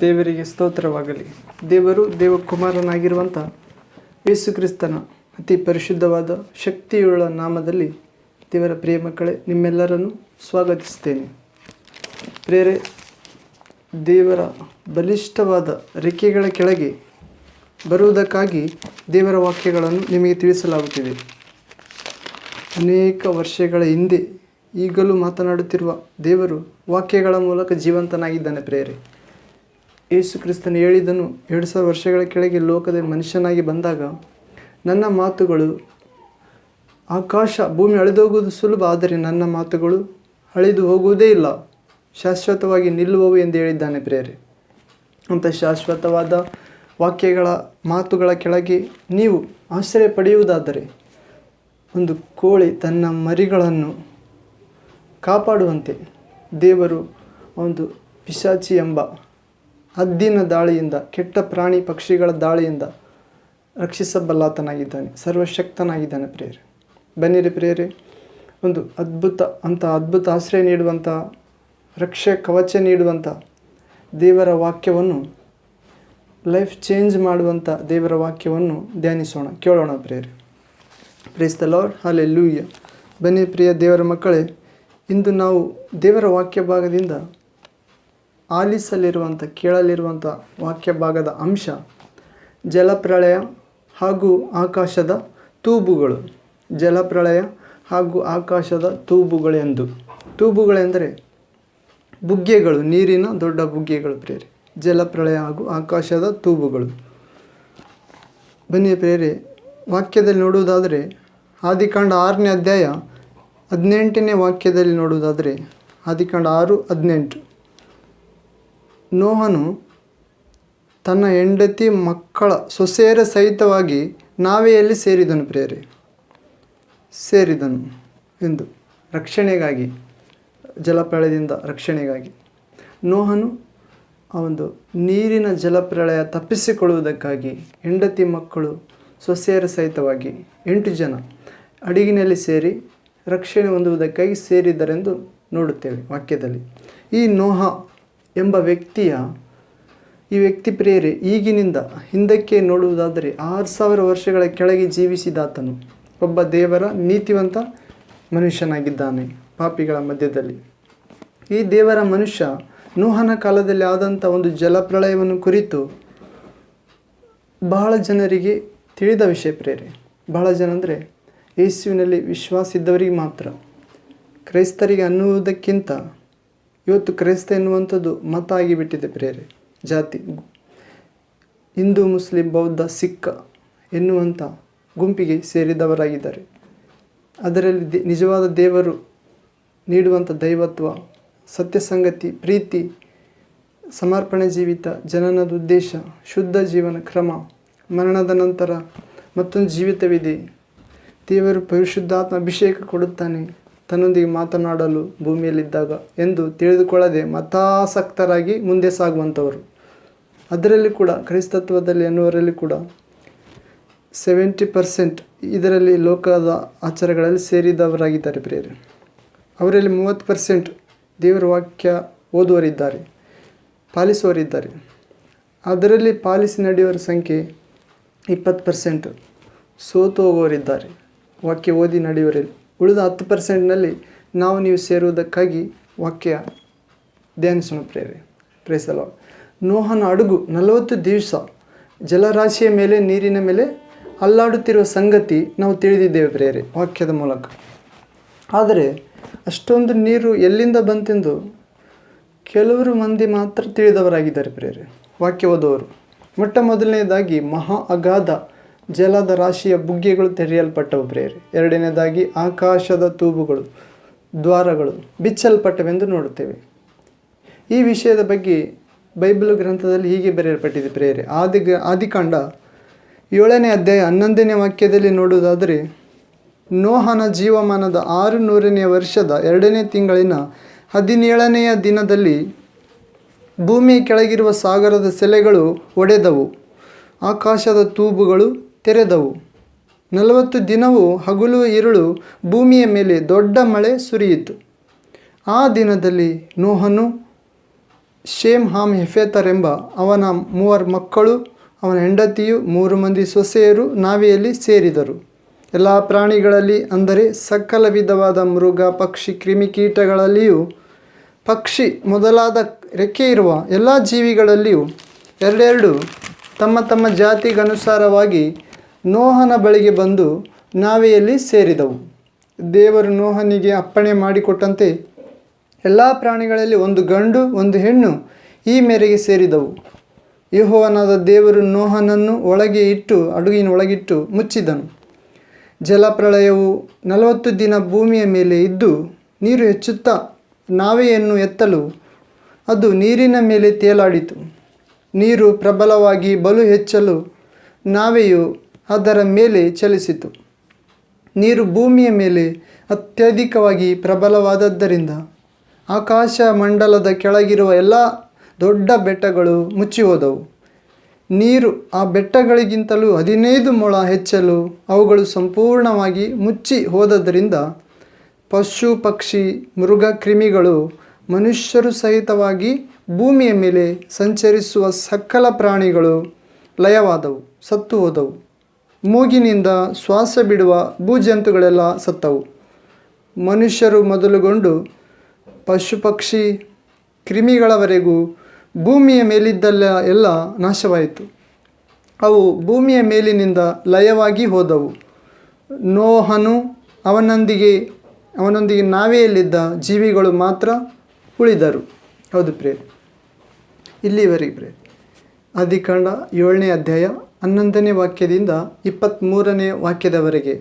ದೇವರಿಗೆ ಸ್ತೋತ್ರವಾಗಲಿ. ದೇವರು ದೇವಕುಮಾರನಾಗಿರುವಂಥ ಯೇಸುಕ್ರಿಸ್ತನ ಅತಿ ಪರಿಶುದ್ಧವಾದ ಶಕ್ತಿಯುಳ್ಳ ನಾಮದಲ್ಲಿ ದೇವರ ಪ್ರಿಯ ಮಕ್ಕಳೇ, ನಿಮ್ಮೆಲ್ಲರನ್ನು ಸ್ವಾಗತಿಸ್ತೇನೆ. ಪ್ರೇರೆ, ದೇವರ ಬಲಿಷ್ಠವಾದ ರೆಕ್ಕೆಗಳ ಕೆಳಗೆ ಬರುವುದಕ್ಕಾಗಿ ದೇವರ ವಾಕ್ಯಗಳನ್ನು ನಿಮಗೆ ತಿಳಿಸಲಾಗುತ್ತಿದೆ. ಅನೇಕ ವರ್ಷಗಳ ಹಿಂದೆ ಈಗಲೂ ಮಾತನಾಡುತ್ತಿರುವ ದೇವರು ವಾಕ್ಯಗಳ ಮೂಲಕ ಜೀವಂತನಾಗಿದ್ದಾನೆ ಪ್ರೇರೆ. ಯೇಸು ಕ್ರಿಸ್ತನು ಹೇಳಿದನು, ಎರಡು ಸಾವಿರ ವರ್ಷಗಳ ಕೆಳಗೆ ಲೋಕದ ಮನುಷ್ಯನಾಗಿ ಬಂದಾಗ ನನ್ನ ಮಾತುಗಳು ಆಕಾಶ ಭೂಮಿ ಅಳೆದೋಗುವುದು ಸುಲಭ, ಆದರೆ ನನ್ನ ಮಾತುಗಳು ಅಳೆದು ಹೋಗುವುದೇ ಇಲ್ಲ. ಶಾಶ್ವತವಾಗಿ ನಿಲ್ಲುವವು ಎಂದು ಹೇಳಿದ್ದಾನೆ ಪ್ರೇರೆ ಅಂಥ ಶಾಶ್ವತವಾದ ವಾಕ್ಯಗಳ ಮಾತುಗಳ ಕೆಳಗೆ ನೀವು ಆಶ್ರಯ ಪಡೆಯುವುದಾದರೆ ಒಂದು ಕೋಳಿ ತನ್ನ ಮರಿಗಳನ್ನು ಕಾಪಾಡುವಂತೆ ದೇವರು ಒಂದು ಪಿಶಾಚಿ ಎಂಬ ಹದ್ದಿನ ದಾಳಿಯಿಂದ, ಕೆಟ್ಟ ಪ್ರಾಣಿ ಪಕ್ಷಿಗಳ ದಾಳಿಯಿಂದ ರಕ್ಷಿಸಬಲ್ಲಾತನಾಗಿದ್ದಾನೆ, ಸರ್ವಶಕ್ತನಾಗಿದ್ದಾನೆ ಪ್ರೇರೆ ಬನ್ನಿರಿ ಪ್ರೇರೆ ಒಂದು ಅದ್ಭುತ ಅಂತ ಅದ್ಭುತ ಆಶ್ರಯ ನೀಡುವಂಥ, ರಕ್ಷೆ ಕವಚ ನೀಡುವಂಥ ದೇವರ ವಾಕ್ಯವನ್ನು ಲೈಫ್ ಚೇಂಜ್ ಮಾಡುವಂಥ ದೇವರ ವಾಕ್ಯವನ್ನು ಧ್ಯಾನಿಸೋಣ, ಕೇಳೋಣ ಪ್ರೇರೆ ಪ್ರೇಸ್ ದ ಲಾರ್ಡ್ ಹಾಲೆ ಲೂಯ್ಯ ಬನ್ನಿ ಪ್ರಿಯ ದೇವರ ಮಕ್ಕಳೇ, ಇಂದು ನಾವು ದೇವರ ವಾಕ್ಯ ಭಾಗದಿಂದ ಆಲಿಸಲಿರುವಂಥ, ಕೇಳಲಿರುವಂಥ ವಾಕ್ಯ ಭಾಗದ ಅಂಶ ಜಲಪ್ರಳಯ ಹಾಗೂ ಆಕಾಶದ ತೂಬುಗಳು. ಜಲಪ್ರಳಯ ಹಾಗೂ ಆಕಾಶದ ತೂಬುಗಳೆಂದು. ತೂಬುಗಳೆಂದರೆ ಬುಗ್ಗೆಗಳು, ನೀರಿನ ದೊಡ್ಡ ಬುಗ್ಗೆಗಳು ಪ್ರೇರಿ ಜಲಪ್ರಳಯ ಹಾಗೂ ಆಕಾಶದ ತೂಬುಗಳು. ಬನ್ನಿ ಪ್ರೇರಿ ವಾಕ್ಯದಲ್ಲಿ ನೋಡುವುದಾದರೆ ಆದಿಕಾಂಡ ಆರನೇ ಅಧ್ಯಾಯ ಹದಿನೆಂಟನೇ ವಾಕ್ಯದಲ್ಲಿ ನೋಡುವುದಾದರೆ ಆದಿಕಾಂಡ ಆರು ಹದಿನೆಂಟು. ನೋಹನು ತನ್ನ ಹೆಂಡತಿ ಮಕ್ಕಳ ಸೊಸೆಯರ ಸಹಿತವಾಗಿ ನಾವೆಯಲ್ಲಿ ಸೇರಿದನು ಪ್ರೇರೆ ಸೇರಿದನು ಎಂದು ರಕ್ಷಣೆಗಾಗಿ, ಜಲಪ್ರಳಯದಿಂದ ರಕ್ಷಣೆಗಾಗಿ. ನೋಹನು ಆ ಒಂದು ನೀರಿನ ಜಲಪ್ರಳಯ ತಪ್ಪಿಸಿಕೊಳ್ಳುವುದಕ್ಕಾಗಿ ಹೆಂಡತಿ ಮಕ್ಕಳು ಸೊಸೆಯರ ಸಹಿತವಾಗಿ ಎಂಟು ಜನ ಅಡಿಗಿನಲ್ಲಿ ಸೇರಿ ರಕ್ಷಣೆ ಹೊಂದುವುದಕ್ಕಾಗಿ ಸೇರಿದ್ದರೆಂದು ನೋಡುತ್ತೇವೆ ವಾಕ್ಯದಲ್ಲಿ. ಈ ನೋಹ ಎಂಬ ವ್ಯಕ್ತಿಯ, ಈ ವ್ಯಕ್ತಿ ಪ್ರೇರೆ ಈಗಿನಿಂದ ಹಿಂದಕ್ಕೆ ನೋಡುವುದಾದರೆ ಆರು ಸಾವಿರ ವರ್ಷಗಳ ಕೆಳಗೆ ಜೀವಿಸಿದಾತನು. ಒಬ್ಬ ದೇವರ ನೀತಿವಂತ ಮನುಷ್ಯನಾಗಿದ್ದಾನೆ ಪಾಪಿಗಳ ಮಧ್ಯದಲ್ಲಿ. ಈ ದೇವರ ಮನುಷ್ಯ ನೂಹನ ಕಾಲದಲ್ಲಿ ಆದಂಥ ಒಂದು ಜಲಪ್ರಳಯವನ್ನು ಕುರಿತು ಬಹಳ ಜನರಿಗೆ ತಿಳಿದ ವಿಷಯ ಪ್ರೇರೆ ಬಹಳ ಜನ ಅಂದರೆ ಯೇಸುವಿನಲ್ಲಿ ವಿಶ್ವಾಸ ಇದ್ದವರಿಗೆ ಮಾತ್ರ. ಕ್ರೈಸ್ತರಿಗೆ ಅನ್ನುವುದಕ್ಕಿಂತ ಇವತ್ತು ಕ್ರೈಸ್ತ ಎನ್ನುವಂಥದ್ದು ಮತ ಆಗಿಬಿಟ್ಟಿದೆ ಪ್ರೇರೆ ಜಾತಿ. ಹಿಂದೂ, ಮುಸ್ಲಿಂ, ಬೌದ್ಧ, ಸಿಖ್ ಎನ್ನುವಂಥ ಗುಂಪಿಗೆ ಸೇರಿದವರಾಗಿದ್ದಾರೆ. ಅದರಲ್ಲಿ ದೇ, ನಿಜವಾದ ದೇವರು ನೀಡುವಂಥ ದೈವತ್ವ, ಸತ್ಯಸಂಗತಿ, ಪ್ರೀತಿ, ಸಮರ್ಪಣೆ ಜೀವಿತ ಜನನದ ಉದ್ದೇಶ, ಶುದ್ಧ ಜೀವನ ಕ್ರಮ, ಮರಣದ ನಂತರ ಮತ್ತೊಂದು ಜೀವಿತವಿದೆ. ದೇವರು ಪರಿಶುದ್ಧಾತ್ಮ ಅಭಿಷೇಕ ಕೊಡುತ್ತಾನೆ. ತನ್ನೊಂದಿಗೆ ಮಾತನಾಡಲು ಭೂಮಿಯಲ್ಲಿದ್ದಾಗ ಎಂದು ತಿಳಿದುಕೊಳ್ಳದೆ ಮತಾಸಕ್ತರಾಗಿ ಮುಂದೆ ಸಾಗುವಂಥವರು. ಅದರಲ್ಲಿ ಕೂಡ, ಕ್ರೈಸ್ತತ್ವದಲ್ಲಿ ಎನ್ನುವರಲ್ಲಿ ಕೂಡ ಸೆವೆಂಟಿ ಪರ್ಸೆಂಟ್ ಇದರಲ್ಲಿ ಲೋಕದ ಆಚಾರಗಳಲ್ಲಿ ಸೇರಿದವರಾಗಿದ್ದಾರೆ ಪ್ರಿಯರೇ. ಅವರಲ್ಲಿ ಮೂವತ್ತು ಪರ್ಸೆಂಟ್ ದೇವರ ವಾಕ್ಯ ಓದುವರಿದ್ದಾರೆ ಪಾಲಿಸುವವರಿದ್ದಾರೆ. ಅದರಲ್ಲಿ ಪಾಲಿಸಿ ನಡೆಯುವರ ಸಂಖ್ಯೆ ಇಪ್ಪತ್ತು ಪರ್ಸೆಂಟ್ ಸೋತು ಹೋಗುವವರಿದ್ದಾರೆ ವಾಕ್ಯ ಓದಿ ನಡೆಯುವರಲ್ಲಿ ಉಳಿದ ಹತ್ತು ಪರ್ಸೆಂಟ್ನಲ್ಲಿ ನಾವು ನೀವು ಸೇರುವುದಕ್ಕಾಗಿ ವಾಕ್ಯ ಧ್ಯಾನಿಸೋಣ ಪ್ರೇರೆ ಪ್ರೇಸಲ ನೋಹನ ಅಡುಗು ನಲವತ್ತು ದಿವಸ ಜಲರಾಶಿಯ ಮೇಲೆ, ನೀರಿನ ಮೇಲೆ ಅಲ್ಲಾಡುತ್ತಿರುವ ಸಂಗತಿ ನಾವು ತಿಳಿದಿದ್ದೇವೆ ಪ್ರೇರೆ ವಾಕ್ಯದ ಮೂಲಕ. ಆದರೆ ಅಷ್ಟೊಂದು ನೀರು ಎಲ್ಲಿಂದ ಬಂತೆಂದು ಕೆಲವರು ಮಂದಿ ಮಾತ್ರ ತಿಳಿದವರಾಗಿದ್ದಾರೆ ಪ್ರೇರೆ ವಾಕ್ಯ ಓದೋರು ಮೊಟ್ಟ ಮೊದಲನೇದಾಗಿ ಮಹಾ ಅಗಾಧ ಜಲದ ರಾಶಿಯ ಬುಗ್ಗೆಗಳು ತೆರೆಯಲ್ಪಟ್ಟವು ಪ್ರೇರೆ ಎರಡನೇದಾಗಿ ಆಕಾಶದ ತೂಬುಗಳು, ದ್ವಾರಗಳು ಬಿಚ್ಚಲ್ಪಟ್ಟವೆಂದು ನೋಡುತ್ತೇವೆ. ಈ ವಿಷಯದ ಬಗ್ಗೆ ಬೈಬಲ್ ಗ್ರಂಥದಲ್ಲಿ ಹೀಗೆ ಬರೆಯಲ್ಪಟ್ಟಿದೆ ಪ್ರೇರೆ ಆದಿ ಆದಿಕಾಂಡ ಏಳನೇ ಅಧ್ಯಾಯ ಹನ್ನೊಂದನೇ ವಾಕ್ಯದಲ್ಲಿ ನೋಡುವುದಾದರೆ, ನೋಹನ ಜೀವಮಾನದ ಆರು ನೂರನೆಯ ವರ್ಷದ ಎರಡನೇ ತಿಂಗಳಿನ ಹದಿನೇಳನೆಯ ದಿನದಲ್ಲಿ ಭೂಮಿಯ ಕೆಳಗಿರುವ ಸಾಗರದ ಸೆಲೆಗಳು ಒಡೆದವು. ಆಕಾಶದ ತೂಬುಗಳು ತೆರೆದವು. ನಲವತ್ತು ದಿನವೂ ಹಗಲು ಇರುಳು ಭೂಮಿಯ ಮೇಲೆ ದೊಡ್ಡ ಮಳೆ ಸುರಿಯಿತು. ಆ ದಿನದಲ್ಲಿ ನೋಹನು ಶೇಮ್ ಹಾಮ್ ಹೆಫೇತರೆಂಬ ಅವನ ಮೂವರು ಮಕ್ಕಳು, ಅವನ ಹೆಂಡತಿಯು ಮೂರು ಮಂದಿ ಸೊಸೆಯರು ನಾವೆಯಲ್ಲಿ ಸೇರಿದರು. ಎಲ್ಲ ಪ್ರಾಣಿಗಳಲ್ಲಿ ಅಂದರೆ ಸಕಲ ವಿಧವಾದ ಮೃಗ, ಪಕ್ಷಿ ಕ್ರಿಮಿಕೀಟಗಳಲ್ಲಿಯೂ ಪಕ್ಷಿ ಮೊದಲಾದ ರೆಕ್ಕೆ ಇರುವ ಎಲ್ಲ ಜೀವಿಗಳಲ್ಲಿಯೂ ಎರಡೆರಡು ತಮ್ಮ ತಮ್ಮ ಜಾತಿಗನುಸಾರವಾಗಿ ನೋಹನ ಬಳಿಗೆ ಬಂದು ನಾವೆಯಲ್ಲಿ ಸೇರಿದವು. ದೇವರು ನೋಹನಿಗೆ ಅಪ್ಪಣೆ ಮಾಡಿಕೊಟ್ಟಂತೆ ಎಲ್ಲ ಪ್ರಾಣಿಗಳಲ್ಲಿ ಒಂದು ಗಂಡು, ಒಂದು ಹೆಣ್ಣು ಈ ಮೇರೆಗೆ ಸೇರಿದವು. ಯಹೋವನಾದ ದೇವರು ನೋಹನನ್ನು ಒಳಗೆ ಇಟ್ಟು ಅಡುಗಿನ ಒಳಗಿಟ್ಟು ಮುಚ್ಚಿದನು. ಜಲಪ್ರಳಯವು ನಲವತ್ತು ದಿನ ಭೂಮಿಯ ಮೇಲೆ ಇದ್ದು ನೀರು ಹೆಚ್ಚುತ್ತಾ ನಾವೆಯನ್ನು ಎತ್ತಲು ಅದು ನೀರಿನ ಮೇಲೆ ತೇಲಾಡಿತು. ನೀರು ಪ್ರಬಲವಾಗಿ ಬಲು ಹೆಚ್ಚಲು ನಾವೆಯು ಅದರ ಮೇಲೆ ಚಲಿಸಿತು. ನೀರು ಭೂಮಿಯ ಮೇಲೆ ಅತ್ಯಧಿಕವಾಗಿ ಪ್ರಬಲವಾದದ್ದರಿಂದ ಆಕಾಶ ಮಂಡಲದ ಕೆಳಗಿರುವ ಎಲ್ಲ ದೊಡ್ಡ ಬೆಟ್ಟಗಳು ಮುಚ್ಚಿ ಹೋದವು ನೀರು ಆ ಬೆಟ್ಟಗಳಿಗಿಂತಲೂ ಹದಿನೈದು ಮೊಳ ಹೆಚ್ಚಲು ಅವುಗಳು ಸಂಪೂರ್ಣವಾಗಿ ಮುಚ್ಚಿ ಹೋದದ್ದರಿಂದ ಪಶು, ಪಕ್ಷಿ, ಮೃಗ ಕ್ರಿಮಿಗಳು, ಮನುಷ್ಯರು ಸಹಿತವಾಗಿ ಭೂಮಿಯ ಮೇಲೆ ಸಂಚರಿಸುವ ಸಕಲ ಪ್ರಾಣಿಗಳು ಲಯವಾದವು ಸತ್ತು ಹೋದವು ಮೂಗಿನಿಂದ ಶ್ವಾಸ ಬಿಡುವ ಭೂಜಂತುಗಳೆಲ್ಲ ಸತ್ತವು. ಮನುಷ್ಯರು ಮೊದಲುಗೊಂಡು ಪಶು ಪಕ್ಷಿ ಕ್ರಿಮಿಗಳವರೆಗೂ ಭೂಮಿಯ ಮೇಲಿದ್ದಲ್ಲ ಎಲ್ಲ ನಾಶವಾಯಿತು. ಅವು ಭೂಮಿಯ ಮೇಲಿನಿಂದ ಲಯವಾಗಿ ಹೋದವು. ನೋಹನು ಅವನೊಂದಿಗೆ ಅವನೊಂದಿಗೆ ನಾವೆಯಲ್ಲಿದ್ದ ಜೀವಿಗಳು ಮಾತ್ರ ಉಳಿದರು. ಹೌದು ಪ್ರೇ ಇಲ್ಲಿವರೆಗೆ ಪ್ರೇ ಅಧಿಕಂಡ ಏಳನೇ ಅಧ್ಯಾಯ ಹನ್ನೊಂದನೇ ವಾಕ್ಯದಿಂದ ಇಪ್ಪತ್ತ್ಮೂರನೇ ವಾಕ್ಯದವರೆಗೆ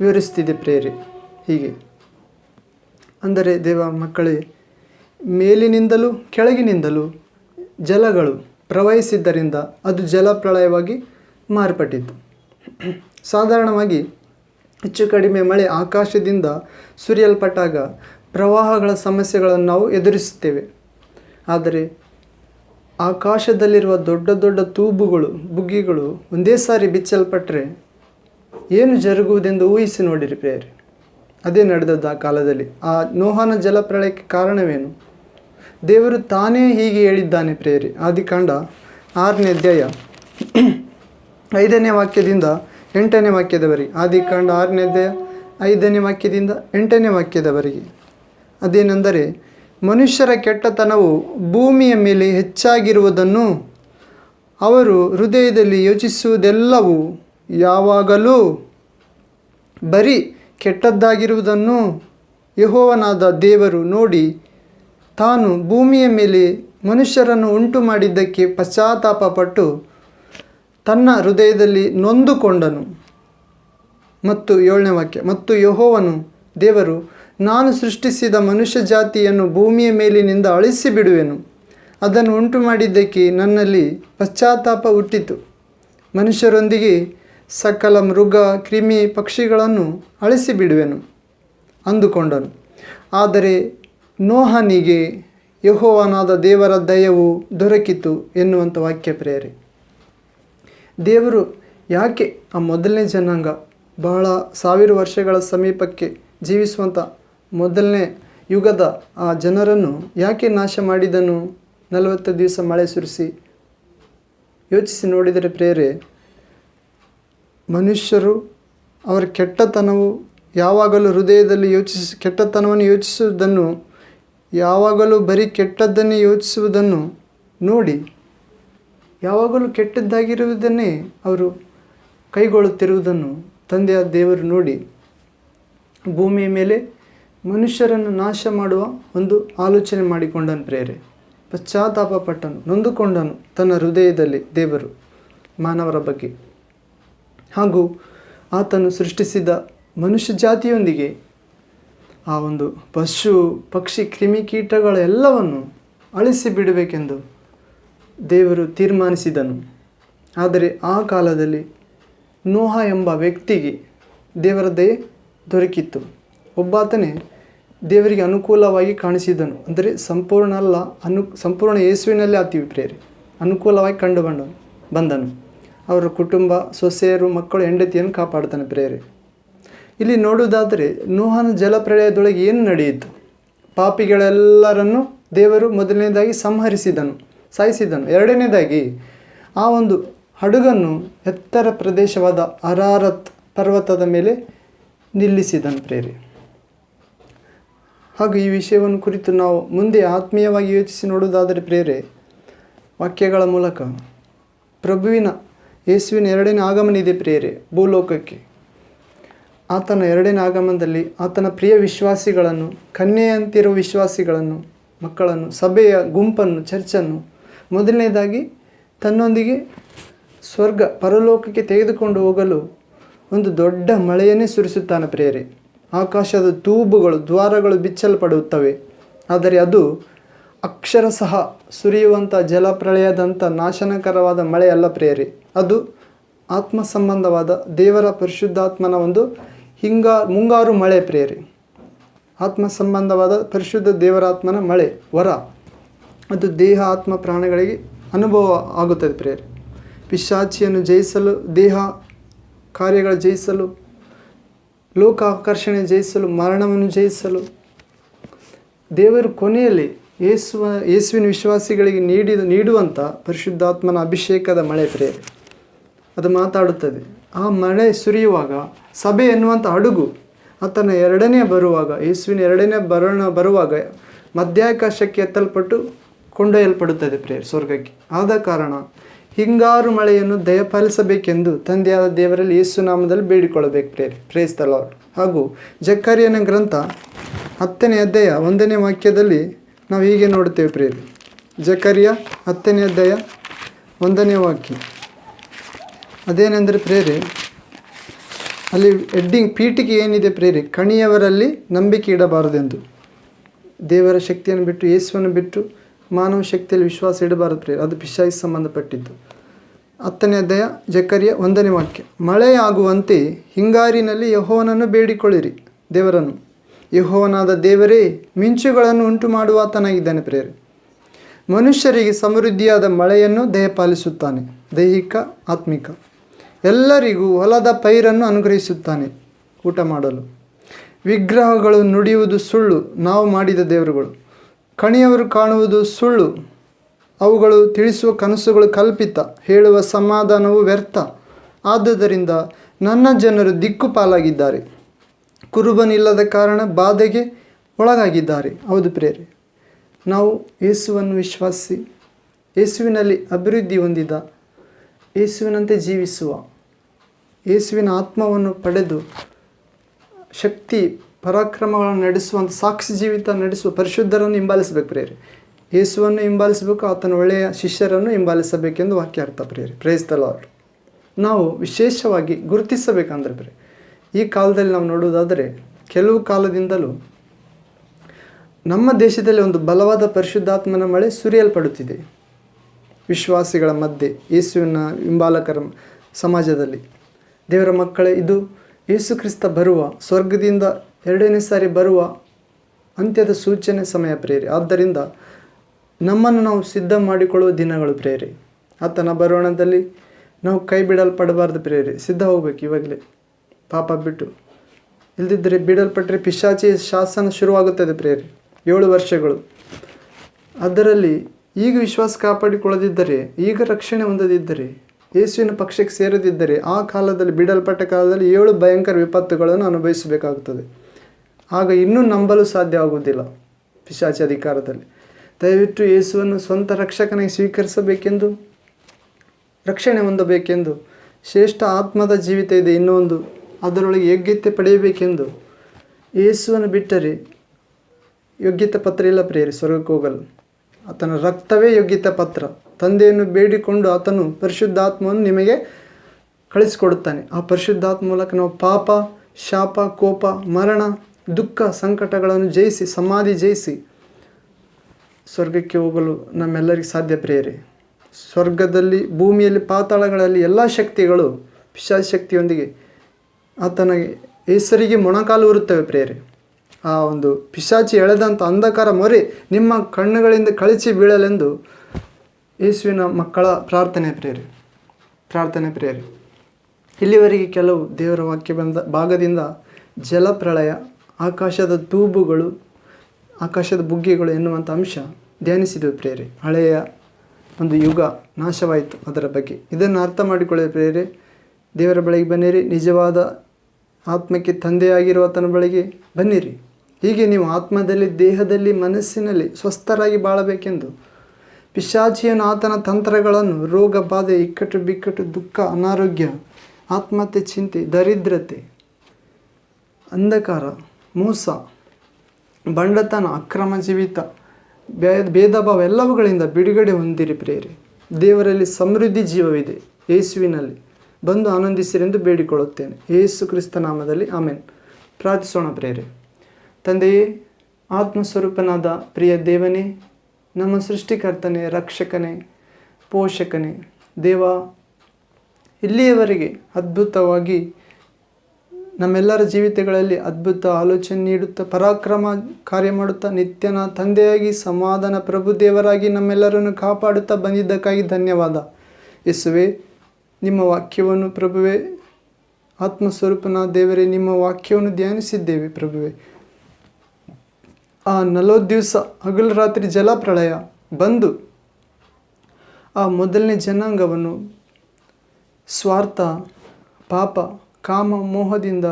ವಿವರಿಸ್ತಿದೆ ಪ್ರೇರಿ. ಹೀಗೆ. ಅಂದರೆ ದೇವ ಮಕ್ಕಳೇ, ಮೇಲಿನಿಂದಲೂ ಕೆಳಗಿನಿಂದಲೂ ಜಲಗಳು ಪ್ರವಹಿಸಿದ್ದರಿಂದ ಅದು ಜಲಪ್ರಳಯವಾಗಿ ಮಾರ್ಪಟ್ಟಿತು. ಸಾಧಾರಣವಾಗಿ ಹೆಚ್ಚು ಕಡಿಮೆ ಮಳೆ ಆಕಾಶದಿಂದ ಸುರಿಯಲ್ಪಟ್ಟಾಗ ಪ್ರವಾಹಗಳ ಸಮಸ್ಯೆಗಳನ್ನು ನಾವು ಎದುರಿಸುತ್ತೇವೆ. ಆದರೆ ಆಕಾಶದಲ್ಲಿರುವ ದೊಡ್ಡ ದೊಡ್ಡ ತೂಬುಗಳು, ಬುಗ್ಗಿಗಳು ಒಂದೇ ಸಾರಿ ಬಿಚ್ಚಲ್ಪಟ್ಟರೆ ಏನು ಜರುಗುವುದೆಂದು ಊಹಿಸಿ ನೋಡಿರಿ ಪ್ರೇಯರಿ. ಅದೇ ನಡೆದದ್ದು ಆ ಕಾಲದಲ್ಲಿ. ಆ ನೋಹನ ಜಲಪ್ರಳಯಕ್ಕೆ ಕಾರಣವೇನು? ದೇವರು ತಾನೇ ಹೀಗೆ ಹೇಳಿದ್ದಾನೆ ಪ್ರೇಯರಿ. ಆದಿಕಾಂಡ ಆರನೇ ಅಧ್ಯಾಯ ಐದನೇ ವಾಕ್ಯದಿಂದ ಎಂಟನೇ ವಾಕ್ಯದವರೆಗೆ. ಆದಿಕಾಂಡ ಆರನೇ ಅಧ್ಯಾಯ ಐದನೇ ವಾಕ್ಯದಿಂದ ಎಂಟನೇ ವಾಕ್ಯದವರೆಗೆ. ಅದೇನೆಂದರೆ ಮನುಷ್ಯರ ಕೆಟ್ಟತನವು ಭೂಮಿಯ ಮೇಲೆ ಹೆಚ್ಚಾಗಿರುವುದನ್ನು ಅವರು ಹೃದಯದಲ್ಲಿ ಯೋಚಿಸುವುದೆಲ್ಲವೂ ಯಾವಾಗಲೂ ಬರೀ ಕೆಟ್ಟದ್ದಾಗಿರುವುದನ್ನು ಯಹೋವನಾದ ದೇವರು ನೋಡಿ, ತಾನು ಭೂಮಿಯ ಮೇಲೆ ಮನುಷ್ಯರನ್ನು ಉಂಟು ಮಾಡಿದ್ದಕ್ಕೆ ಪಶ್ಚಾತ್ತಾಪಪಟ್ಟು ತನ್ನ ಹೃದಯದಲ್ಲಿ ನೊಂದುಕೊಂಡನು. ಮತ್ತು ಏಳನೇ ವಾಕ್ಯ, ಮತ್ತು ಯಹೋವನು ದೇವರು ನಾನು ಸೃಷ್ಟಿಸಿದ ಮನುಷ್ಯ ಜಾತಿಯನ್ನು ಭೂಮಿಯ ಮೇಲಿನಿಂದ ಅಳಿಸಿ ಬಿಡುವೆನು ಅದನ್ನು ಉಂಟು ಮಾಡಿದ್ದಕ್ಕೆ ನನ್ನಲ್ಲಿ ಪಶ್ಚಾತ್ತಾಪ ಹುಟ್ಟಿತು. ಮನುಷ್ಯರೊಂದಿಗೆ ಸಕಲ ಮೃಗ, ಕ್ರಿಮಿ ಪಕ್ಷಿಗಳನ್ನು ಅಳಿಸಿ ಬಿಡುವೆನು ಅಂದುಕೊಂಡನು. ಆದರೆ ನೋಹನಿಗೆ ಯಹೋವನಾದ ದೇವರ ದಯವು ದೊರಕಿತು ಎನ್ನುವಂಥ ವಾಕ್ಯ ಪ್ರೇರೆ ದೇವರು ಯಾಕೆ ಆ ಮೊದಲನೇ ಜನಾಂಗ ಬಹಳ ಸಾವಿರ ವರ್ಷಗಳ ಸಮೀಪಕ್ಕೆ ಜೀವಿಸುವಂಥ ಮೊದಲನೇ ಯುಗದ ಆ ಜನರನ್ನು ಯಾಕೆ ನಾಶ ಮಾಡಿದನು? ನಲವತ್ತು ದಿವಸ ಮಳೆ ಸುರಿಸಿ. ಯೋಚಿಸಿ ನೋಡಿದರೆ ಪ್ರೇರೆ ಮನುಷ್ಯರು ಅವರ ಕೆಟ್ಟತನವು ಯಾವಾಗಲೂ ಹೃದಯದಲ್ಲಿ ಯೋಚಿಸಿ, ಕೆಟ್ಟತನವನ್ನು ಯೋಚಿಸುವುದನ್ನು, ಯಾವಾಗಲೂ ಬರೀ ಕೆಟ್ಟದ್ದನ್ನೇ ಯೋಚಿಸುವುದನ್ನು ನೋಡಿ, ಯಾವಾಗಲೂ ಕೆಟ್ಟದ್ದಾಗಿರುವುದನ್ನೇ ಅವರು ಕೈಗೊಳ್ಳುತ್ತಿರುವುದನ್ನು ತಂದೆಯ ದೇವರು ನೋಡಿ. ಭೂಮಿಯ ಮೇಲೆ ಮನುಷ್ಯರನ್ನು ನಾಶ ಮಾಡುವ ಒಂದು ಆಲೋಚನೆ ಮಾಡಿಕೊಂಡನು ಪ್ರೇರೆ. ಪಶ್ಚಾತ್ತಾಪ ಪಟ್ಟನು ನೊಂದುಕೊಂಡನು ತನ್ನ ಹೃದಯದಲ್ಲಿ ದೇವರು, ಮಾನವರ ಬಗ್ಗೆ. ಹಾಗೂ ಆತನು ಸೃಷ್ಟಿಸಿದ ಮನುಷ್ಯ ಜಾತಿಯೊಂದಿಗೆ ಆ ಒಂದು ಪಶು, ಪಕ್ಷಿ ಕ್ರಿಮಿಕೀಟಗಳೆಲ್ಲವನ್ನು ಅಳಿಸಿ ಬಿಡಬೇಕೆಂದು ದೇವರು ತೀರ್ಮಾನಿಸಿದನು. ಆದರೆ ಆ ಕಾಲದಲ್ಲಿ ನೋಹ ಎಂಬ ವ್ಯಕ್ತಿಗೆ ದೇವರ ದಯೆ ದೊರಕಿತ್ತು. ಒಬ್ಬಾತನೇ ದೇವರಿಗೆ ಅನುಕೂಲವಾಗಿ ಕಾಣಿಸಿದನು. ಅಂದರೆ ಸಂಪೂರ್ಣ ಅಲ್ಲ, ಅನು, ಸಂಪೂರ್ಣ ಯೇಸುವಿನಲ್ಲೇ ಆತೀವಿ ಪ್ರೇರಿ ಅನುಕೂಲವಾಗಿ ಕಂಡು ಬಂದನು ಬಂದನು. ಅವರ ಕುಟುಂಬ, ಸೊಸೆಯರು, ಮಕ್ಕಳು, ಹೆಂಡತಿಯನ್ನು ಕಾಪಾಡ್ತಾನೆ ಪ್ರೇರಿ ಇಲ್ಲಿ ನೋಡುವುದಾದರೆ ನೋಹನ ಜಲಪ್ರಳಯದೊಳಗೆ ಏನು ನಡೆಯಿತು? ಪಾಪಿಗಳೆಲ್ಲರನ್ನು ದೇವರು ಮೊದಲನೇದಾಗಿ ಸಂಹರಿಸಿದನು, ಸಾಯಿಸಿದನು. ಎರಡನೇದಾಗಿ, ಆ ಒಂದು ಹಡಗನ್ನು ಎತ್ತರ ಪ್ರದೇಶವಾದ ಅರಾರತ್ ಪರ್ವತದ ಮೇಲೆ ನಿಲ್ಲಿಸಿದನು ಪ್ರೇರೆ ಹಾಗೂ ಈ ವಿಷಯವನ್ನು ಕುರಿತು ನಾವು ಮುಂದೆ ಆತ್ಮೀಯವಾಗಿ ಯೋಚಿಸಿ ನೋಡುವುದಾದರೆ ಪ್ರೇರೆ ವಾಕ್ಯಗಳ ಮೂಲಕ ಪ್ರಭುವಿನ ಯೇಸುವಿನ ಎರಡನೇ ಆಗಮನ ಇದೆ ಪ್ರೇರೆ ಭೂಲೋಕಕ್ಕೆ. ಆತನ ಎರಡನೇ ಆಗಮನದಲ್ಲಿ ಆತನ ಪ್ರಿಯ ವಿಶ್ವಾಸಿಗಳನ್ನು, ಕನ್ಯೆಯಂತಿರುವ ವಿಶ್ವಾಸಿಗಳನ್ನು, ಮಕ್ಕಳನ್ನು, ಸಭೆಯ ಗುಂಪನ್ನು, ಚರ್ಚನ್ನು, ಮೊದಲನೇದಾಗಿ ತನ್ನೊಂದಿಗೆ ಸ್ವರ್ಗ, ಪರಲೋಕಕ್ಕೆ ತೆಗೆದುಕೊಂಡು ಹೋಗಲು ಒಂದು ದೊಡ್ಡ ಮಳೆಯನ್ನೇ ಸುರಿಸುತ್ತಾನೆ ಪ್ರೇರೆ ಆಕಾಶದ ತೂಬುಗಳು, ದ್ವಾರಗಳು ಬಿಚ್ಚಲ್ಪಡುತ್ತವೆ. ಆದರೆ ಅದು ಅಕ್ಷರಶಃ ಸುರಿಯುವಂಥ ಜಲಪ್ರಳಯದಂಥ ನಾಶನಕರವಾದ ಮಳೆಯಲ್ಲ ಪ್ರೇರಿ ಅದು ಆತ್ಮ ಸಂಬಂಧವಾದ ದೇವರ ಪರಿಶುದ್ಧಾತ್ಮನ ಒಂದು ಹಿಂಗಾ ಮುಂಗಾರು ಮಳೆ ಪ್ರೇರಿ ಆತ್ಮ ಸಂಬಂಧವಾದ ಪರಿಶುದ್ಧ ದೇವರಾತ್ಮನ ಮಳೆ, ವರ. ಅದು ದೇಹ, ಆತ್ಮ, ಪ್ರಾಣಗಳಿಗೆ ಅನುಭವ ಆಗುತ್ತದೆ ಪ್ರೇರಿ ಪಿಶಾಚಿಯನ್ನು ಜಯಿಸಲು, ದೇಹ ಕಾರ್ಯಗಳ ಜಯಿಸಲು ಲೋಕ ಆಕರ್ಷಣೆ ಜಯಿಸಲು, ಮರಣವನ್ನು ಜಯಿಸಲು. ದೇವರು ಕೊನೆಯಲ್ಲಿ ಯೇಸುವ, ಯೇಸುವಿನ ವಿಶ್ವಾಸಿಗಳಿಗೆ ನೀಡಿದ ನೀಡುವಂಥ ಪರಿಶುದ್ಧಾತ್ಮನ ಅಭಿಷೇಕದ ಮಳೆ ಪ್ರೇರೆ ಅದು ಮಾತಾಡುತ್ತದೆ. ಆ ಮಳೆ ಸುರಿಯುವಾಗ ಸಭೆ ಎನ್ನುವಂಥ ಹಡಗು ಆತನ ಎರಡನೇ ಬರುವಾಗ, ಯೇಸುವಿನ ಎರಡನೇ ಬರೋಣ ಬರುವಾಗ ಮಧ್ಯಾಕಾಶಕ್ಕೆ ಎತ್ತಲ್ಪಟ್ಟು ಕೊಂಡೊಯ್ಯಲ್ಪಡುತ್ತದೆ ಪ್ರೇಯರ್ ಸ್ವರ್ಗಕ್ಕೆ. ಆದ ಕಾರಣ ಹಿಂಗಾರು ಮಳೆಯನ್ನು ದಯಪಾಲಿಸಬೇಕೆಂದು ತಂದೆಯಾದ ದೇವರಲ್ಲಿ ಯೇಸು ನಾಮದಲ್ಲಿ ಬೇಡಿಕೊಳ್ಳಬೇಕು ಪ್ರೇರ್ ಪ್ರೇಸ್ ದ ಲಾರ್ಡ್ ಹಾಗೂ ಜಕ್ಕರಿಯನ ಗ್ರಂಥ ಹತ್ತನೇ ಅಧ್ಯಾಯ ಒಂದನೇ ವಾಕ್ಯದಲ್ಲಿ ನಾವು ಹೀಗೆ ನೋಡುತ್ತೇವೆ ಪ್ರೇರಿ ಜಕರಿಯ ಹತ್ತನೇ ಅಧ್ಯಾಯ ಒಂದನೇ ವಾಕ್ಯ. ಅದೇನೆಂದರೆ ಪ್ರೇರೆ ಅಲ್ಲಿ ಎಡ್ಡಿಂಗ್ ಪೀಠಿಗೆ ಏನಿದೆ ಪ್ರೇರೆ ಕಣಿಯವರಲ್ಲಿ ನಂಬಿಕೆ ಇಡಬಾರದೆಂದು. ದೇವರ ಶಕ್ತಿಯನ್ನು ಬಿಟ್ಟು ಯೇಸುವನ್ನು ಬಿಟ್ಟು ಮಾನವ ಶಕ್ತಿಯಲ್ಲಿ ವಿಶ್ವಾಸ ಇಡಬಾರದು ಪ್ರಿಯರು. ಅದು ಪಿಶಾಯಿ ಸಂಬಂಧಪಟ್ಟಿದ್ದು. ಹತ್ತನೇ ಅಧ್ಯಾಯ, ಜಕರಿಯ ಒಂದನೇ ವಾಕ್ಯ. ಮಳೆಯಾಗುವಂತೆ ಹಿಂಗಾರಿನಲ್ಲಿ ಯಹೋವನನ್ನು ಬೇಡಿಕೊಳ್ಳಿರಿ, ದೇವರನ್ನು. ಯಹೋವನಾದ ದೇವರೇ, ಮಿಂಚುಗಳನ್ನು ಉಂಟು ಮಾಡುವ ತನಾಗಿದ್ದಾನೆ ಪ್ರೇರೆ ಮನುಷ್ಯರಿಗೆ ಸಮೃದ್ಧಿಯಾದ ಮಳೆಯನ್ನು ದಯಪಾಲಿಸುತ್ತಾನೆ, ದೈಹಿಕ, ಆತ್ಮಿಕ. ಎಲ್ಲರಿಗೂ ಹೊಲದ ಪೈರನ್ನು ಅನುಗ್ರಹಿಸುತ್ತಾನೆ, ಊಟ ಮಾಡಲು. ವಿಗ್ರಹಗಳು ನುಡಿಯುವುದು ಸುಳ್ಳು, ನಾವು ಮಾಡಿದ ದೇವರುಗಳು. ಕಣಿಯವರು ಕಾಣುವುದು ಸುಳ್ಳು. ಅವುಗಳು ತಿಳಿಸುವ ಕನಸುಗಳು ಕಲ್ಪಿತ, ಹೇಳುವ ಸಮಾಧಾನವು ವ್ಯರ್ಥ. ಆದ್ದರಿಂದ ನನ್ನ ಜನರು ದಿಕ್ಕುಪಾಲಾಗಿದ್ದಾರೆ. ಕುರುಬನಿಲ್ಲದ ಕಾರಣ ಬಾಧೆಗೆ ಒಳಗಾಗಿದ್ದಾರೆ. ಹೌದು ಪ್ರೇರೆ ನಾವು ಯೇಸುವನ್ನು ವಿಶ್ವಾಸಿ, ಯೇಸುವಿನಲ್ಲಿ ಅಭಿವೃದ್ಧಿ ಹೊಂದಿದ, ಯೇಸುವಿನಂತೆ ಜೀವಿಸುವ, ಯೇಸುವಿನ ಆತ್ಮವನ್ನು ಪಡೆದು ಶಕ್ತಿ ಪರಾಕ್ರಮಗಳನ್ನು ನಡೆಸುವಂಥ, ಸಾಕ್ಷಿ ಜೀವಿತ ನಡೆಸುವ ಪರಿಶುದ್ಧರನ್ನು ಹಿಂಬಾಲಿಸಬೇಕು ಪ್ರೇರಿ ಯೇಸುವನ್ನು ಹಿಂಬಾಲಿಸಬೇಕು, ಆತನ ಒಳ್ಳೆಯ ಶಿಷ್ಯರನ್ನು ಹಿಂಬಾಲಿಸಬೇಕೆಂದು ವಾಕ್ಯ ಅರ್ಥ ಪ್ರೇರಿ ಪ್ರೇಸ್ ಅವರು ನಾವು ವಿಶೇಷವಾಗಿ ಗುರುತಿಸಬೇಕಂದ್ರೆ ಪ್ರೇರೆ ಈ ಕಾಲದಲ್ಲಿ ನಾವು ನೋಡುವುದಾದರೆ ಕೆಲವು ಕಾಲದಿಂದಲೂ ನಮ್ಮ ದೇಶದಲ್ಲಿ ಒಂದು ಬಲವಾದ ಪರಿಶುದ್ಧಾತ್ಮನ ಮಳೆ ಸುರಿಯಲ್ಪಡುತ್ತಿದೆ. ವಿಶ್ವಾಸಿಗಳ ಮಧ್ಯೆ ಯೇಸುವಿನ ಹಿಂಬಾಲಕರ ಸಮಾಜದಲ್ಲಿ ದೇವರ ಮಕ್ಕಳೇ, ಇದು ಯೇಸು ಕ್ರಿಸ್ತ ಬರುವ ಸ್ವರ್ಗದಿಂದ ಎರಡನೇ ಸಾರಿ ಬರುವ ಅಂತ್ಯದ ಸೂಚನೆ ಸಮಯ ಪ್ರೇರಿ. ಆದ್ದರಿಂದ ನಮ್ಮನ್ನು ನಾವು ಸಿದ್ಧ ಮಾಡಿಕೊಳ್ಳುವ ದಿನಗಳು ಪ್ರೇರಿ. ಆತನ ಬರೋಣದಲ್ಲಿ ನಾವು ಕೈ ಬಿಡಲ್ಪಡಬಾರ್ದು ಪ್ರೇರಿ. ಸಿದ್ಧ ಹೋಗ್ಬೇಕು ಇವಾಗಲೇ. ಪಾಪ ಬಿಟ್ಟು. ಇಲ್ದಿದ್ದರೆ ಬಿಡಲ್ಪಟ್ಟರೆ ಪಿಶಾಚಿ ಶಾಸನ ಶುರುವಾಗುತ್ತದೆ ಪ್ರೇರಿ. ಏಳು ವರ್ಷಗಳು. ಅದರಲ್ಲಿ ಈಗ ವಿಶ್ವಾಸ ಕಾಪಾಡಿಕೊಳ್ಳದಿದ್ದರೆ, ಈಗ ರಕ್ಷಣೆ ಹೊಂದದಿದ್ದರೆ, ಯೇಸುವಿನ ಪಕ್ಷಕ್ಕೆ ಸೇರದಿದ್ದರೆ, ಆ ಕಾಲದಲ್ಲಿ, ಬಿಡಲ್ಪಟ್ಟ ಕಾಲದಲ್ಲಿ ಏಳು ಭಯಂಕರ ವಿಪತ್ತುಗಳನ್ನು ಅನುಭವಿಸಬೇಕಾಗುತ್ತದೆ. ಆಗ ಇನ್ನೂ ನಂಬಲು ಸಾಧ್ಯವಾಗುವುದಿಲ್ಲ ಪಿಶಾಚಿ ಅಧಿಕಾರದಲ್ಲಿ. ದಯವಿಟ್ಟು ಯೇಸುವನ್ನು ಸ್ವಂತ ರಕ್ಷಕನಾಗಿ ಸ್ವೀಕರಿಸಬೇಕೆಂದು, ರಕ್ಷಣೆ ಹೊಂದಬೇಕೆಂದು, ಶ್ರೇಷ್ಠ ಆತ್ಮದ ಜೀವಿತ ಇದೆ ಇನ್ನೊಂದು ಅದರೊಳಗೆ ಯೋಗ್ಯತೆ ಪಡೆಯಬೇಕೆಂದು. ಯೇಸುವನ್ನು ಬಿಟ್ಟರೆ ಯೋಗ್ಯತೆ ಪತ್ರ ಇಲ್ಲ ಪ್ರೇರಿ ಸ್ವರ್ಗಕ್ಕೆ ಹೋಗಲು ಆತನ ರಕ್ತವೇ ಯೋಗ್ಯತೆ ಪತ್ರ. ತಂದೆಯನ್ನು ಬೇಡಿಕೊಂಡು ಆತನು ಪರಿಶುದ್ಧಾತ್ಮವನ್ನು ನಿಮಗೆ ಕಳಿಸಿಕೊಡುತ್ತಾನೆ. ಆ ಪರಿಶುದ್ಧಾತ್ಮ ಮೂಲಕ ನಾವು ಪಾಪ, ಶಾಪ, ಕೋಪ, ಮರಣ ದುಃಖ ಸಂಕಟಗಳನ್ನು ಜಯಿಸಿ, ಸಮಾಧಿ ಜಯಿಸಿ ಸ್ವರ್ಗಕ್ಕೆ ಹೋಗಲು ನಮ್ಮೆಲ್ಲರಿಗೆ ಸಾಧ್ಯ ಪ್ರೇರಿ ಸ್ವರ್ಗದಲ್ಲಿ, ಭೂಮಿಯಲ್ಲಿ, ಪಾತಾಳಗಳಲ್ಲಿ ಎಲ್ಲ ಶಕ್ತಿಗಳು ಪಿಶಾಚ ಶಕ್ತಿಯೊಂದಿಗೆ ಆತನ ಹೆಸರಿಗೆ ಮೊಣಕಾಲು ಇರುತ್ತವೆ ಪ್ರೇರೆ ಆ ಒಂದು ಪಿಶಾಚಿ ಎಳೆದಂಥ ಅಂಧಕಾರ ಮೊರೆ ನಿಮ್ಮ ಕಣ್ಣುಗಳಿಂದ ಕಳಚಿ ಬೀಳಲೆಂದು ಯೇಸುವಿನ ಮಕ್ಕಳ ಪ್ರಾರ್ಥನೆ ಪ್ರೇರೆ ಪ್ರಾರ್ಥನೆ ಪ್ರೇರೆ ಇಲ್ಲಿವರೆಗೆ ಕೆಲವು ದೇವರ ವಾಕ್ಯ ಬಂದ ಭಾಗದಿಂದ ಜಲಪ್ರಳಯ ಆಕಾಶದ ತೂಬುಗಳು, ಆಕಾಶದ ಬುಗ್ಗೆಗಳು ಎನ್ನುವಂಥ ಅಂಶ ಧ್ಯಾನಿಸಿದ್ವಿ ಪ್ರೇರೆ ಹಳೆಯ ಒಂದು ಯುಗ ನಾಶವಾಯಿತು ಅದರ ಬಗ್ಗೆ. ಇದನ್ನು ಅರ್ಥ ಮಾಡಿಕೊಳ್ಳಿ ಪ್ರೇರೆ ದೇವರ ಬಳಿಗೆ ಬನ್ನಿರಿ, ನಿಜವಾದ ಆತ್ಮಕ್ಕೆ ತಂದೆಯಾಗಿರುವ ಆತನ ಬಳಿಗೆ ಬನ್ನಿರಿ. ಹೀಗೆ ನೀವು ಆತ್ಮದಲ್ಲಿ, ದೇಹದಲ್ಲಿ, ಮನಸ್ಸಿನಲ್ಲಿ ಸ್ವಸ್ಥರಾಗಿ ಬಾಳಬೇಕೆಂದು ಪಿಶಾಚಿಯನ್ನು ಆತನ ತಂತ್ರಗಳನ್ನು ರೋಗ, ಬಾಧೆ, ಇಕ್ಕಟ್ಟು, ಬಿಕ್ಕಟ್ಟು, ದುಃಖ, ಅನಾರೋಗ್ಯ, ಆತ್ಮಹತ್ಯೆ, ಚಿಂತೆ, ದರಿದ್ರತೆ, ಅಂಧಕಾರ ಮೋಸ, ಬಂಡತನ, ಅಕ್ರಮ ಜೀವಿತ ಭೇದ ಭಾವ ಎಲ್ಲವುಗಳಿಂದ ಬಿಡುಗಡೆ ಹೊಂದಿರಿ ಪ್ರೇರೆ ದೇವರಲ್ಲಿ ಸಮೃದ್ಧಿ ಜೀವವಿದೆ. ಯೇಸುವಿನಲ್ಲಿ ಬಂದು ಆನಂದಿಸಿರೆಂದು ಬೇಡಿಕೊಳ್ಳುತ್ತೇನೆ. ಯೇಸು ಕ್ರಿಸ್ತ ನಾಮದಲ್ಲಿ ಆಮೇನ್. ಪ್ರಾರ್ಥಿಸೋಣ ಪ್ರೇರೆ ತಂದೆಯೇ, ಆತ್ಮಸ್ವರೂಪನಾದ ಪ್ರಿಯ ದೇವನೇ, ನಮ್ಮ ಸೃಷ್ಟಿಕರ್ತನೇ, ರಕ್ಷಕನೇ, ಪೋಷಕನೇ, ದೇವ, ಇಲ್ಲಿಯವರೆಗೆ ಅದ್ಭುತವಾಗಿ ನಮ್ಮೆಲ್ಲರ ಜೀವಿತಗಳಲ್ಲಿ ಅದ್ಭುತ ಆಲೋಚನೆ ನೀಡುತ್ತಾ, ಪರಾಕ್ರಮ ಕಾರ್ಯ ಮಾಡುತ್ತಾ, ನಿತ್ಯನ ತಂದೆಯಾಗಿ ಸಮಾಧಾನ ಪ್ರಭು ದೇವರಾಗಿ ನಮ್ಮೆಲ್ಲರನ್ನು ಕಾಪಾಡುತ್ತಾ ಬಂದಿದ್ದಕ್ಕಾಗಿ ಧನ್ಯವಾದ. ಯೇಸುವೆ, ನಿಮ್ಮ ವಾಕ್ಯವನ್ನು ಪ್ರಭುವೆ ಆತ್ಮಸ್ವರೂಪನ ದೇವರೇ, ನಿಮ್ಮ ವಾಕ್ಯವನ್ನು ಧ್ಯಾನಿಸಿದ್ದೇವೆ ಪ್ರಭುವೆ. ಆ ನಲವತ್ತು ದಿವಸ ಹಗಲು ರಾತ್ರಿ ಜಲಪ್ರಳಯ ಬಂದು ಆ ಮೊದಲನೇ ಜನಾಂಗವನ್ನು ಸ್ವಾರ್ಥ, ಪಾಪ ಕಾಮ ಮೋಹದಿಂದ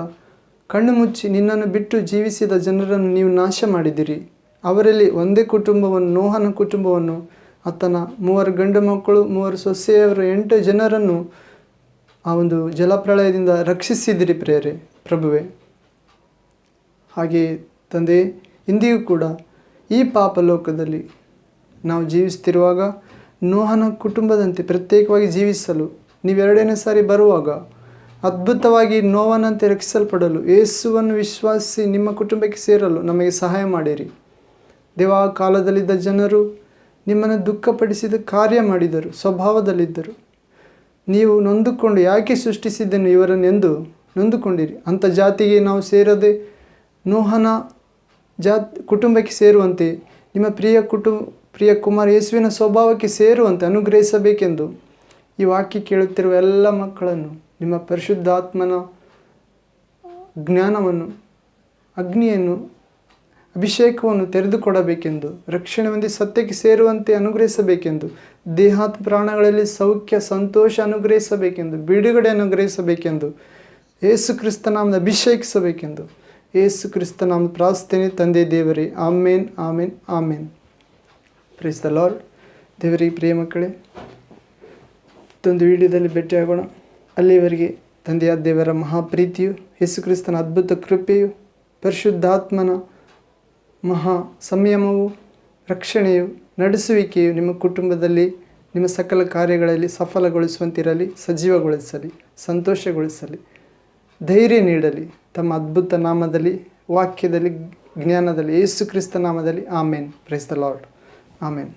ಕಣ್ಣು ಮುಚ್ಚಿ ನಿನ್ನನ್ನು ಬಿಟ್ಟು ಜೀವಿಸಿದ ಜನರನ್ನು ನೀವು ನಾಶ ಮಾಡಿದಿರಿ. ಅವರಲ್ಲಿ ಒಂದೇ ಕುಟುಂಬವನ್ನು, ನೋಹನ ಕುಟುಂಬವನ್ನು, ಆತನ ಮೂವರು ಗಂಡು ಮಕ್ಕಳು, ಮೂವರು ಸೊಸೆಯವರು, ಎಂಟು ಜನರನ್ನು ಆ ಒಂದು ಜಲಪ್ರಳಯದಿಂದ ರಕ್ಷಿಸಿದಿರಿ ಪ್ರೇರೆ ಪ್ರಭುವೆ. ಹಾಗೆಯೇ ತಂದೆ, ಇಂದಿಗೂ ಕೂಡ ಈ ಪಾಪ ಲೋಕದಲ್ಲಿ ನಾವು ಜೀವಿಸ್ತಿರುವಾಗ ನೋಹನ ಕುಟುಂಬದಂತೆ ಪ್ರತ್ಯೇಕವಾಗಿ ಜೀವಿಸಲು ನೀವೆರಡನೇ ಸಾರಿ ಬರುವಾಗ ಅದ್ಭುತವಾಗಿ ನೋವನಂತೆ ರಕ್ಷಿಸಲ್ಪಡಲು, ಯೇಸುವನ್ನು ವಿಶ್ವಾಸಿಸಿ ನಿಮ್ಮ ಕುಟುಂಬಕ್ಕೆ ಸೇರಲು ನಮಗೆ ಸಹಾಯ ಮಾಡಿರಿ. ದೇವ ಕಾಲದಲ್ಲಿದ್ದ ಜನರು ನಿಮ್ಮನ್ನು ದುಃಖಪಡಿಸಿದ ಕಾರ್ಯ ಮಾಡಿದರು, ಸ್ವಭಾವದಲ್ಲಿದ್ದರು. ನೀವು ನೊಂದುಕೊಂಡು ಯಾಕೆ ಸೃಷ್ಟಿಸಿದ್ದೇನೋ ಇವರನ್ನು ಎಂದು ನೊಂದುಕೊಂಡಿರಿ. ಅಂಥ ಜಾತಿಗೆ ನಾವು ಸೇರದೆ ನೋಹನ ಜಾತ್ ಕುಟುಂಬಕ್ಕೆ ಸೇರುವಂತೆ, ನಿಮ್ಮ ಪ್ರಿಯ ಕುಟುಂಬ ಪ್ರಿಯ ಕುಮಾರ್ ಯೇಸುವಿನ ಸ್ವಭಾವಕ್ಕೆ ಸೇರುವಂತೆ ಅನುಗ್ರಹಿಸಬೇಕೆಂದು ಈ ವಾಕ್ಯ ಕೇಳುತ್ತಿರುವ ಎಲ್ಲ ಮಕ್ಕಳನ್ನು ನಿಮ್ಮ ಪರಿಶುದ್ಧಾತ್ಮನ ಜ್ಞಾನವನ್ನು, ಅಗ್ನಿಯನ್ನು, ಅಭಿಷೇಕವನ್ನು ತೆರೆದುಕೊಡಬೇಕೆಂದು, ರಕ್ಷಣೆ ಹೊಂದಿ ಸತ್ಯಕ್ಕೆ ಸೇರುವಂತೆ ಅನುಗ್ರಹಿಸಬೇಕೆಂದು, ದೇಹಾತ್ ಪ್ರಾಣಗಳಲ್ಲಿ ಸೌಖ್ಯ, ಸಂತೋಷ ಅನುಗ್ರಹಿಸಬೇಕೆಂದು, ಬಿಡುಗಡೆ ಅನುಗ್ರಹಿಸಬೇಕೆಂದು ಏಸು ಕ್ರಿಸ್ತನಾಮದ ಅಭಿಷೇಕಿಸಬೇಕೆಂದು ಏಸು ಕ್ರಿಸ್ತನಾಮದ ಪ್ರಾರ್ಥನೆ ತಂದೆ ದೇವರೇ, amen amen amen. Praise the Lord ದೇವರಿಗೆ ಪ್ರಿಯ ಮಕ್ಕಳೇ ಮತ್ತೊಂದು ವಿಡಿಯೋದಲ್ಲಿ ಭೇಟಿಯಾಗೋಣ. ಅಲ್ಲಿವರೆಗೆ ತಂದೆಯಾದ ದೇವರ ಮಹಾಪ್ರೀತಿಯು, ಯೇಸುಕ್ರಿಸ್ತನ ಅದ್ಭುತ ಕೃಪೆಯು, ಪರಿಶುದ್ಧಾತ್ಮನ ಮಹಾ ಸಂಯಮವು, ರಕ್ಷಣೆಯು, ನಡೆಸುವಿಕೆಯು ನಿಮ್ಮ ಕುಟುಂಬದಲ್ಲಿ ನಿಮ್ಮ ಸಕಲ ಕಾರ್ಯಗಳಲ್ಲಿ ಸಫಲಗೊಳಿಸುವಂತಿರಲಿ, ಸಜೀವಗೊಳಿಸಲಿ, ಸಂತೋಷಗೊಳಿಸಲಿ, ಧೈರ್ಯ ನೀಡಲಿ. ತಮ್ಮ ಅದ್ಭುತ ನಾಮದಲ್ಲಿ, ವಾಕ್ಯದಲ್ಲಿ, ಜ್ಞಾನದಲ್ಲಿ ಯೇಸು ಕ್ರಿಸ್ತ ನಾಮದಲ್ಲಿ, amen. Praise the Lord amen.